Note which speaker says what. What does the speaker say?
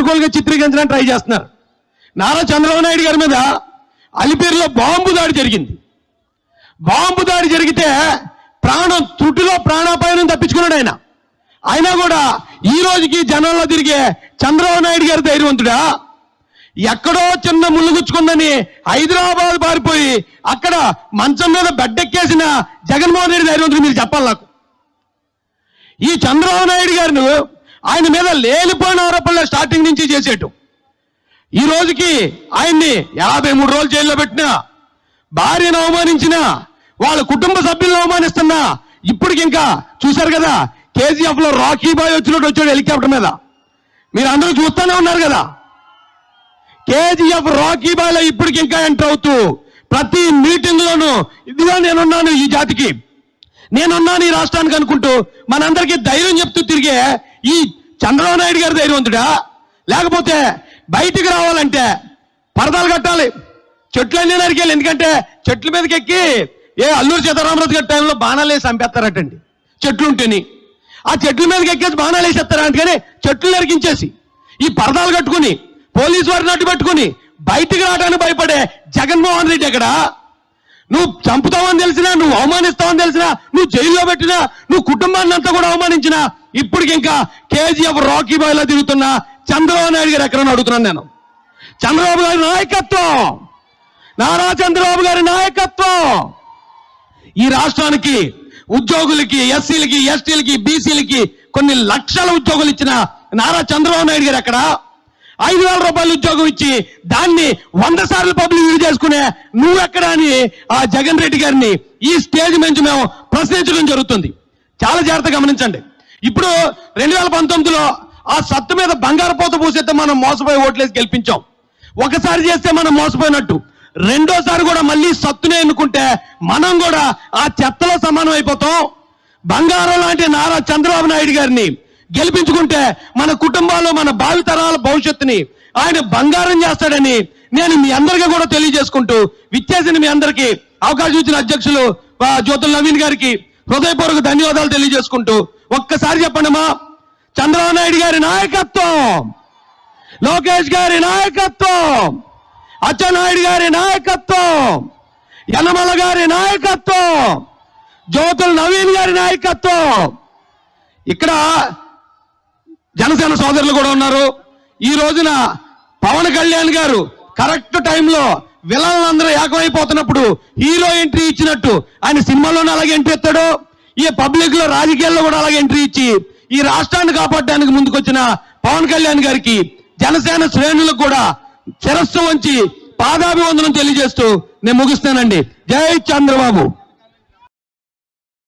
Speaker 1: ఎదుర్కోలుగా చిత్రీకరించడానికి try చేస్తున్నారు. నారా చంద్రబాబు నాయుడు గారి మీద అలిపేరులో బాంబు దాడి జరిగింది. బాంబు దాడి జరిగితే ప్రాణం త్రుటిలో ప్రాణాపాయం తప్పించుకున్నాడు ఆయన. అయినా కూడా ఈ రోజుకి జనంలో తిరిగే చంద్రబాబు నాయుడు గారి ధైర్యవంతుడా? ఎక్కడో చిన్న ముళ్ళుగుచ్చుకుందని హైదరాబాద్ పారిపోయి అక్కడ మంచం మీద బెడ్డెక్కేసిన జగన్మోహన్ రెడ్డి ధైర్యవంతుడు మీరు చెప్పాలి నాకు. ఈ చంద్రబాబు నాయుడు గారిని ఆయన మీద లేనిపోయిన ఆరోపణలు స్టార్టింగ్ నుంచి చేసేటు. ఈ రోజుకి ఆయన్ని యాభై మూడు రోజులు జైల్లో పెట్టినా భార్యను అవమానించినా వాళ్ళ కుటుంబ సభ్యులను అవమానిస్తున్నా ఇప్పటికి ఇంకా చూశారు కదా కేజీఎఫ్లో రాకీ బాయ్ వచ్చినట్టు వచ్చాడు హెలికాప్టర్ మీద. మీరు అందరూ చూస్తూనే ఉన్నారు కదా. కేజీఎఫ్ రాకీ బాయ్లో ఇప్పటికి ఇంకా ఎంటర్ అవుతూ ప్రతి మీటింగ్ లోనూ ఇదిగా నేనున్నాను ఈ జాతికి. నేనున్నాను ఈ రాష్ట్రానికి అనుకుంటూ మనందరికీ ధైర్యం చెప్తూ తిరిగే ఈ చంద్రబాబు నాయుడు గారి ధైర్యవంతుడా? లేకపోతే బయటికి రావాలంటే పరదాలు కట్టాలి. చెట్లన్నీ నరికేయాలి. ఎందుకంటే చెట్ల మీదకి ఎక్కి ఏ అల్లూరు సీతారామరాజు గారి టైంలో బాణాలు వేసి చంపేస్తారటండి. చెట్లు ఉంటేని. ఆ చెట్ల మీదకి ఎక్కేసి బాణాలు వేసేస్తారా అందుకని చెట్లు నరికించేసి ఈ పరదాలు కట్టుకుని పోలీసు వారిని అడ్డు పెట్టుకుని బయటికి రావడానికి భయపడే జగన్మోహన్ రెడ్డి ఎక్కడా? నువ్వు చంపుతావని తెలిసినా నువ్వు అవమానిస్తావని తెలిసినా నువ్వు జైల్లో పెట్టినా నువ్వు కుటుంబాన్ని అంతా కూడా అవమానించినా ఇప్పటికి ఇంకా కేజీఎఫ్ రాకీ బాయ్లా తిరుగుతున్న చంద్రబాబు నాయుడు గారు ఎక్కడన్నా అడుగుతున్నాను నేను. చంద్రబాబు గారి నాయకత్వం! నారా చంద్రబాబు గారి నాయకత్వం! ఈ రాష్ట్రానికి ఉద్యోగులకి ఎస్సీలకి ఎస్టీలకి బీసీలకి కొన్ని లక్షల ఉద్యోగులు ఇచ్చిన నారా చంద్రబాబు నాయుడు గారు ఎక్కడ? ఐదు వేల రూపాయలు ఉద్యోగం ఇచ్చి దాన్ని వంద సార్లు పబ్లిక్ యూజ్ చేసుకునే నువ్వెక్కడ అని ఆ జగన్ రెడ్డి గారిని ఈ స్టేజ్ నుంచి మేము ప్రశ్నించడం జరుగుతుంది. చాలా జాగ్రత్త గమనించండి. ఇప్పుడు రెండు వేల పంతొమ్మిదిలో ఆ సత్తు మీద బంగారు పోత పూసేస్తే మనం మోసపోయి ఓట్లేసి గెలిపించాం. ఒకసారి చేస్తే మనం మోసపోయినట్టు. రెండోసారి కూడా మళ్ళీ సత్తునే ఎన్నుకుంటే మనం కూడా ఆ చెత్తలో సమానం అయిపోతాం. బంగారం లాంటి నారా చంద్రబాబు నాయుడు గారిని గెలిపించుకుంటే మన కుటుంబాలు మన భావితరాల భవిష్యత్తుని ఆయన బంగారం చేస్తాడని నేను మీ అందరికీ కూడా తెలియజేసుకుంటూ విచ్చేసిన మీ అందరికీ అవకాశం ఇచ్చిన అధ్యక్షులు జ్యోతుల నవీన్ గారికి హృదయపూర్వక ధన్యవాదాలు తెలియజేసుకుంటూ ఒక్కసారి చెప్పండిమా చంద్రబాబు నాయుడు గారి నాయకత్వం లోకేష్ గారి నాయకత్వం అచ్చెన్నాయుడు గారి నాయకత్వం యనమల గారి నాయకత్వం జ్యోతుల నవీన్ గారి నాయకత్వం. ఇక్కడ జనసేన సోదరులు కూడా ఉన్నారు. ఈ రోజున పవన్ కళ్యాణ్ గారు కరెక్ట్ టైంలో విలన్లందరూ ఏకమైపోతున్నప్పుడు హీరో ఎంట్రీ ఇచ్చినట్టు ఆయన సినిమాలోనే అలాగే ఎంట్రీ ఇస్తాడు. ఈ పబ్లిక్లో రాజకీయాల్లో కూడా అలాగే ఎంట్రీ ఇచ్చి ఈ రాష్ట్రాన్ని కాపాడడానికి ముందుకొచ్చిన పవన్ కళ్యాణ్ గారికి జనసేన శ్రేణులకు కూడా శిరస్సు వంచి పాదాభివందనం తెలియజేస్తూ నేను ముగిస్తానండి జై చంద్రబాబు.